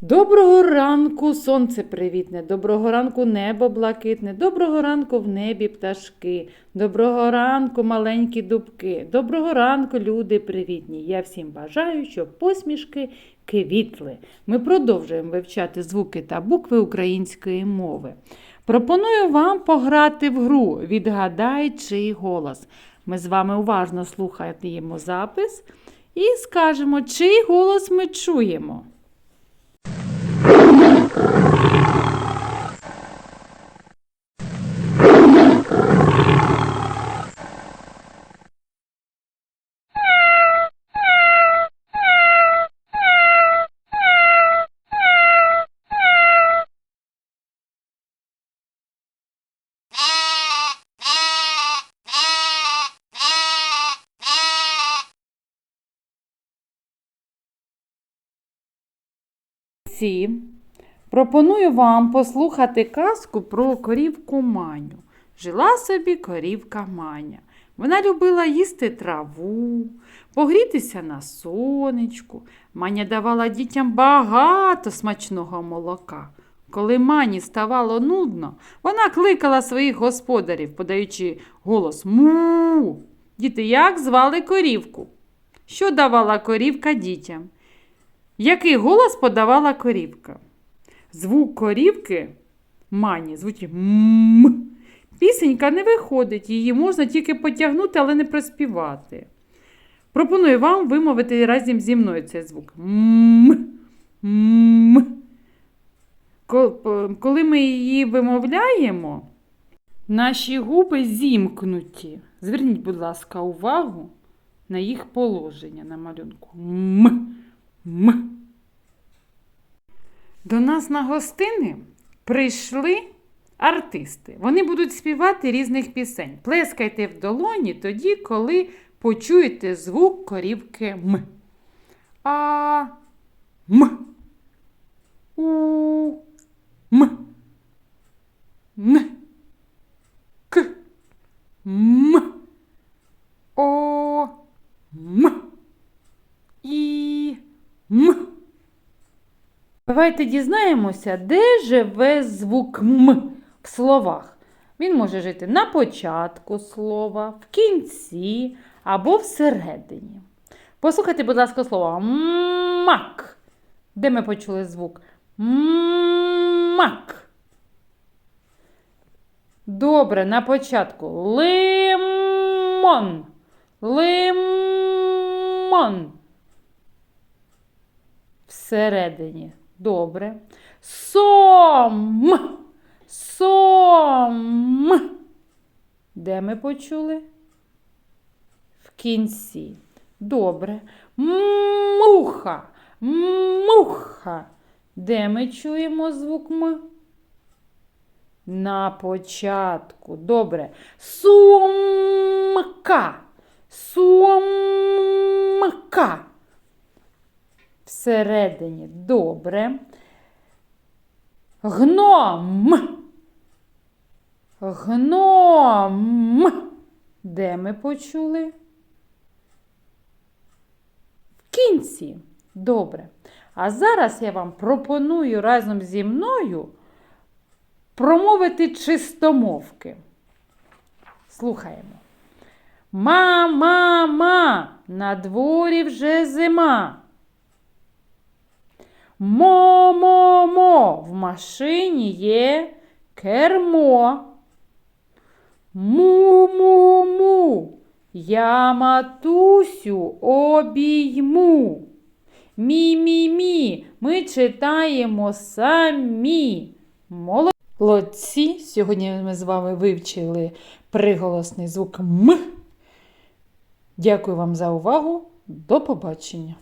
Доброго ранку, сонце привітне, доброго ранку небо блакитне, доброго ранку в небі пташки, доброго ранку маленькі дубки, доброго ранку, люди привітні. Я всім бажаю, щоб посмішки квітли. Ми продовжуємо вивчати звуки та букви української мови. Пропоную вам пограти в гру Відгадай чий голос. Ми з вами уважно слухаємо запис і скажемо, чий голос ми чуємо. Ці. Пропоную вам послухати казку про корівку Маню. Жила собі корівка Маня. Вона любила їсти траву, погрітися на сонечку. Маня давала дітям багато смачного молока. Коли мані ставало нудно, вона кликала своїх господарів, подаючи голос му. Діти, як звали корівку? Що давала корівка дітям? Який голос подавала корівка? Звук корівки мані звучить м. Пісенька не виходить, її можна тільки потягнути, але не проспівати. Пропоную вам вимовити разом зі мною цей звук. М. М. Ко- Коли ми її вимовляємо, наші губи зімкнуті. Зверніть, будь ласка, увагу на їх положення на малюнку. М. До нас на гостини прийшли артисти. Вони будуть співати різних пісень. Плескайте в долоні тоді, коли почуєте звук корівки М. А. М. У. М. Н. К. М. О. М. І. М. Давайте дізнаємося, де живе звук М в словах. Він може жити на початку слова, в кінці або всередині. Послухайте, будь ласка, слово мак. Де ми почули звук? Мак. Добре, на початку. Лимон. Лимон. Всередині. Добре. Сом. Сом. Де ми почули? В кінці. Добре. Муха. Муха. Де ми чуємо звук М? На початку. Добре. Сумка. Сумка. Всередині. Добре. Гном. Гном. Де ми почули? В кінці. Добре. А зараз я вам пропоную разом зі мною промовити чистомовки. Слухаємо. Ма-ма-ма, на дворі вже зима. Мо-мо-мо, в машині є кермо. Му-му-му, я матусю обійму. Мі-мі-мі, ми читаємо самі. Молодці! Сьогодні ми з вами вивчили приголосний звук М. Дякую вам за увагу. До побачення!